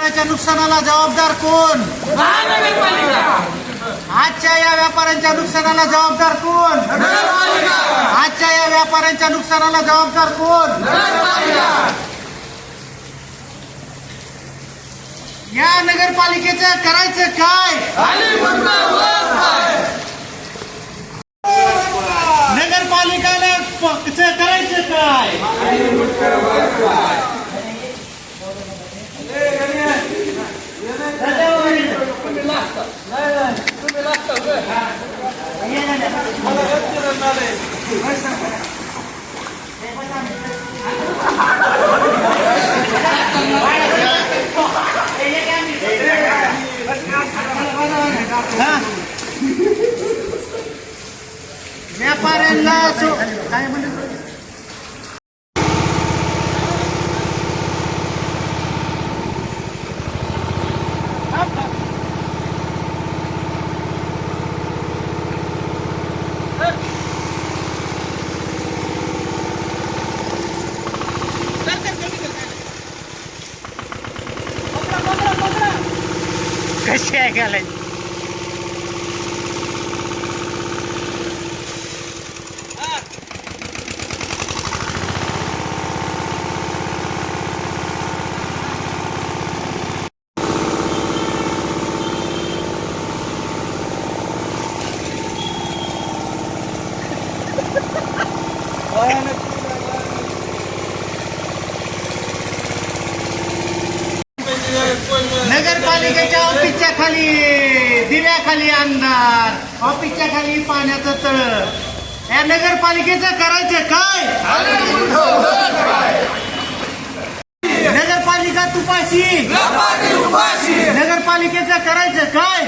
व्यापाऱ्याच्या नुकसानाला जबाबदार कोण? आजच्या या व्यापाऱ्यांच्या नुकसानाला जबाबदार कोण? आजच्या या व्यापाऱ्यांच्या नुकसानाला जबाबदार कोण? या नगरपालिकेचं करायचं काय नगरपालिकाला प- चं करायचं काय हा? व्यापाऱ्यांना सो- काय म्हणत कशी आहे घालायची पालिकेच्या ऑफिसच्या खाली दिव्याखाली अंधार. ऑफिसच्या खाली पाण्याचं तळ. या नगरपालिकेचं करायचं काय? नगरपालिका तुपाशी. नगरपालिकेचं करायचं काय?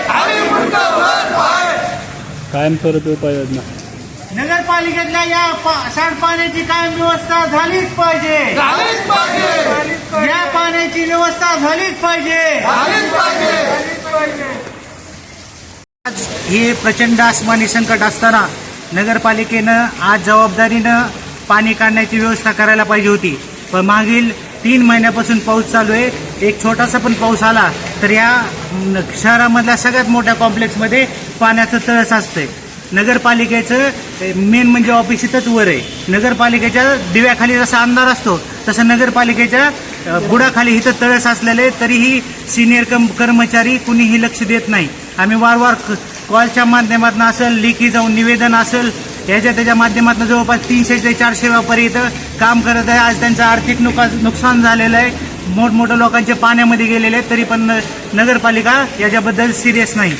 कायमस्वरूपी उपाययोजना. नगरपालिकेतल्या या सांडपाण्याची कायम व्यवस्था झालीच पाहिजे. या पाण्याची व्यवस्था झालीच पाहिजे. आज हे प्रचंड आसमानी संकट असताना नगरपालिकेनं आज जबाबदारीनं पाणी काढण्याची व्यवस्था करायला पाहिजे होती. पण मागील तीन महिन्यापासून पाऊस चालू आहे. एक छोटासा पण पाऊस आला तर या शहरामधल्या सगळ्यात मोठ्या कॉम्प्लेक्समध्ये पाण्याचं तळस असतंय. नगरपालिकेचं मेन म्हणजे ऑफिस इथंच वर आहे. नगरपालिकेच्या दिव्याखाली जसा अंधार असतो तसं नगरपालिकेच्या बुडाखाली इथं तळस असलेले तरीही सिनियर कम कर्मचारी कुणीही लक्ष देत नाही. आम्ही वारंवार कॉलच्या माध्यमातून असेल लेखी जाऊन निवेदन असेल याच्या त्याच्या माध्यमातून जवळपास तीनशे ते चारशे व्यापारी इथं काम करत आहे. आज त्यांचं आर्थिक नुका नुकसान झालेलं आहे. मोठमोठ्या लोकांचे पाण्यामध्ये गेलेले तरी पण नगरपालिका याच्याबद्दल सिरियस नाही.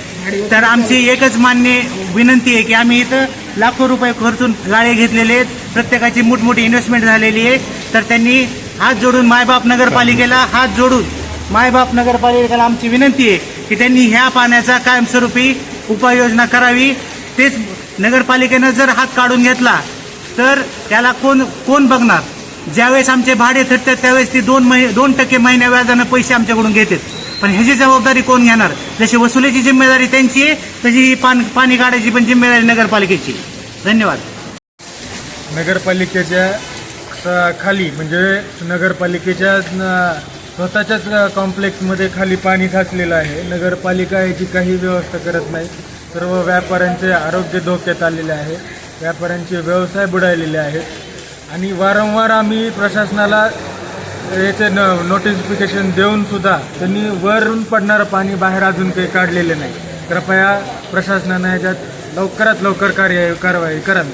तर आमची एकच मान्य विनंती आहे की आम्ही इथं लाखो रुपये खर्चून गाळे घेतलेले आहेत. प्रत्येकाची मोठमोठी इन्व्हेस्टमेंट झालेली आहे. तर त्यांनी हात जोडून मायबाप नगरपालिकेला हात जोडून मायबाप नगरपालिकेला आमची विनंती आहे की त्यांनी ह्या पाण्याचा कायमस्वरूपी उपाययोजना करावी. तेच नगरपालिकेनं जर हात काढून घेतला तर त्याला कोण कोण बघणार? ज्यावेळेस आमचे भाडे थटतात त्यावेळेस ती दोन महि दोन टक्के महिन्या व्याजानं पैसे आमच्याकडून घेतात. पण ह्याची जबाबदारी कोण घेणार? जशी वसुलीची जिम्मेदारी त्यांची आहे तशी ही पान पाणी काढायची पण जिम्मेदारी नगरपालिकेची धन्यवाद. नगरपालिकेच्या स- खाली म्हणजे नगरपालिकेच्या न- स्वतःच्याच कॉम्प्लेक्समध्ये खाली पाणी साचलेलं आहे. नगरपालिका याची काही व्यवस्था करत नाही. सर्व व्यापाऱ्यांचे आरोग्य धोक्यात आलेले आहे. व्यापाऱ्यांचे व्यवसाय बुडालेले आहेत. आणि वारंवार आम्ही प्रशासनाला याचे न नोटिफिकेशन देऊन सुद्धा त्यांनी वरून पडणारं पाणी बाहेर अजून काही काढलेलं नाही. कृपया प्रशासनानं याच्यात लवकरात लवकर कार्य कारवाई करावी